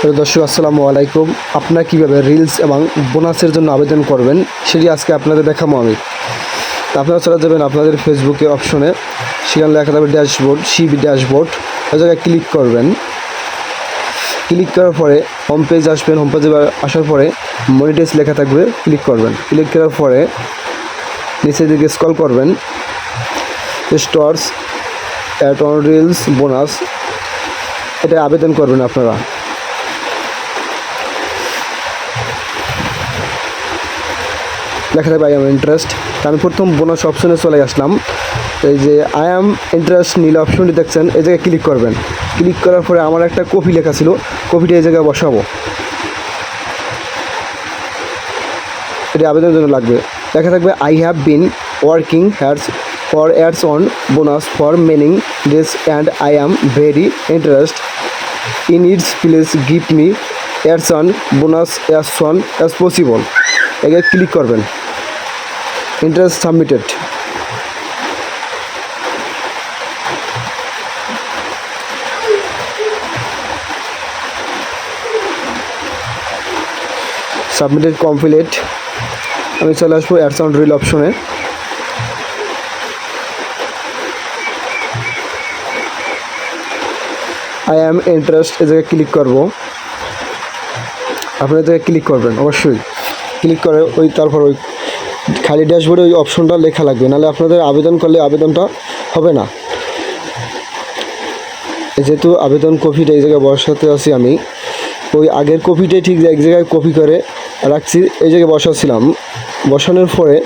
দর্শক, আসসালামু আলাইকুম। আপনারা কীভাবে রিলস এবং বোনাসের জন্য আবেদন করবেন সেটি আজকে আপনাদের দেখাবো আমি। আপনারা চলে যাবেন আপনাদের ফেসবুকে অপশনে সেখানে লেখা থাকবে ড্যাশবোর্ড সিবি ড্যাশবোর্ড ওই জায়গায় ক্লিক করবেন। ক্লিক করার পরে হোম পেজ আসবেন। হোম পেজে আসার পরে মনিটাইজ লেখা থাকবে ক্লিক করবেন। ক্লিক করার পরে নিচের দিকে স্ক্রল করবেন। Stores at on reels bonus এটা আবেদন করবেন আপনারা। লেখা থাকবে আই এম ইন্টারেস্ট আমি প্রথম বোনাস অপশনে চলে আসলাম। এই যে আই এম ইন্টারেস্ট নীল অপশনটি দেখছেন, এই জায়গায় ক্লিক করবেন। ক্লিক করার পরে আমার একটা কপি লেখা ছিল, কপিটি এই জায়গায় বসাবো। এটি আবেদনের জন্য লাগবে। লেখা থাকবে I have been working hats for ads on bonus for many days and I am very interest in its place give me ads on bonus as soon as possible এখানে ক্লিক করবেন। ইন্টারেস্ট সাবমিটেড সাবমিটেড কমপ্লিট আমি চলে আসব ads on reel অপশনে I am interest এ জায়গায় click করব। আপনারা জায়গায় ক্লিক করবেন, অবশ্যই। ক্লিক করে ওই তারপর ওই খালি ড্যাশবোর্ডে ওই অপশনটা লেখা লাগবে। নাহলে আপনাদের আবেদন করলে আবেদনটা হবে না। যেহেতু আবেদন কপিটা এই জায়গায় বসাতে আছি আমি, ওই আগের কপিটাই ঠিক এক জায়গায় কপি করে রাখছি, এই জায়গায় বসাচ্ছিলাম বসানোর পরে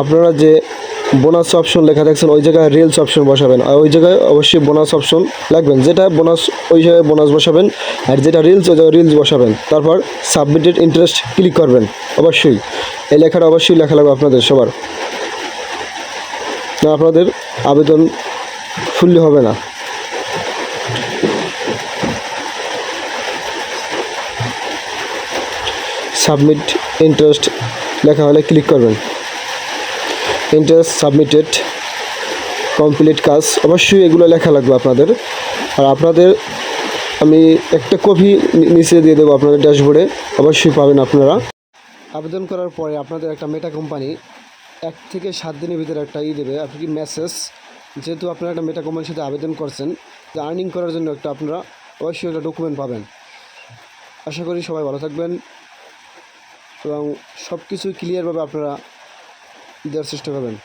আপনারা যে বোনাস অপশন লেখা দেখছেন, ওই জায়গায় রিলস অপশন বসাবেন। আর ওই জায়গায় অবশ্যই বোনাস অপশন লাগবেন। যেটা বোনাস ওই জায়গায় বোনাস বসাবেন, আর যেটা রিলস ওই জায়গায় রিলস বসাবেন। তারপর সাবমিটেড ইন্টারেস্ট ক্লিক করবেন, অবশ্যই। এই লেখাটা অবশ্যই লেখা লাগবে আপনাদের সবার। না, আপনাদের আবেদন ফুললি হবে না। সাবমিট ইন্টারেস্ট লেখা হলে ক্লিক করবেন। ইন্টারেস্ট সাবমিটেড, কমপ্লিট কাজ। অবশ্যই এগুলো লেখা লাগবে আপনাদের। আর আপনাদের, আমি একটা কপি নিচে দিয়ে দেবো আপনাদের ড্যাশবোর্ডে। অবশ্যই পাবেন আপনারা। আবেদন করার পরে আপনাদের একটা মেটা কোম্পানি, এক থেকে সাত দিনের ভিতরে একটা ই দেবে। আপনি কি মেসেজ? যেহেতু আপনারা একটা মেটা কোম্পানির সাথে আবেদন করছেন যে আর্নিং করার জন্য একটা আপনারা অবশ্যই একটা ডকুমেন্ট পাবেন। আশা করি সবাই ভালো থাকবেন। এবং সব কিছুই ক্লিয়ারভাবে আপনারা দেওয়ার চেষ্টা করবেন।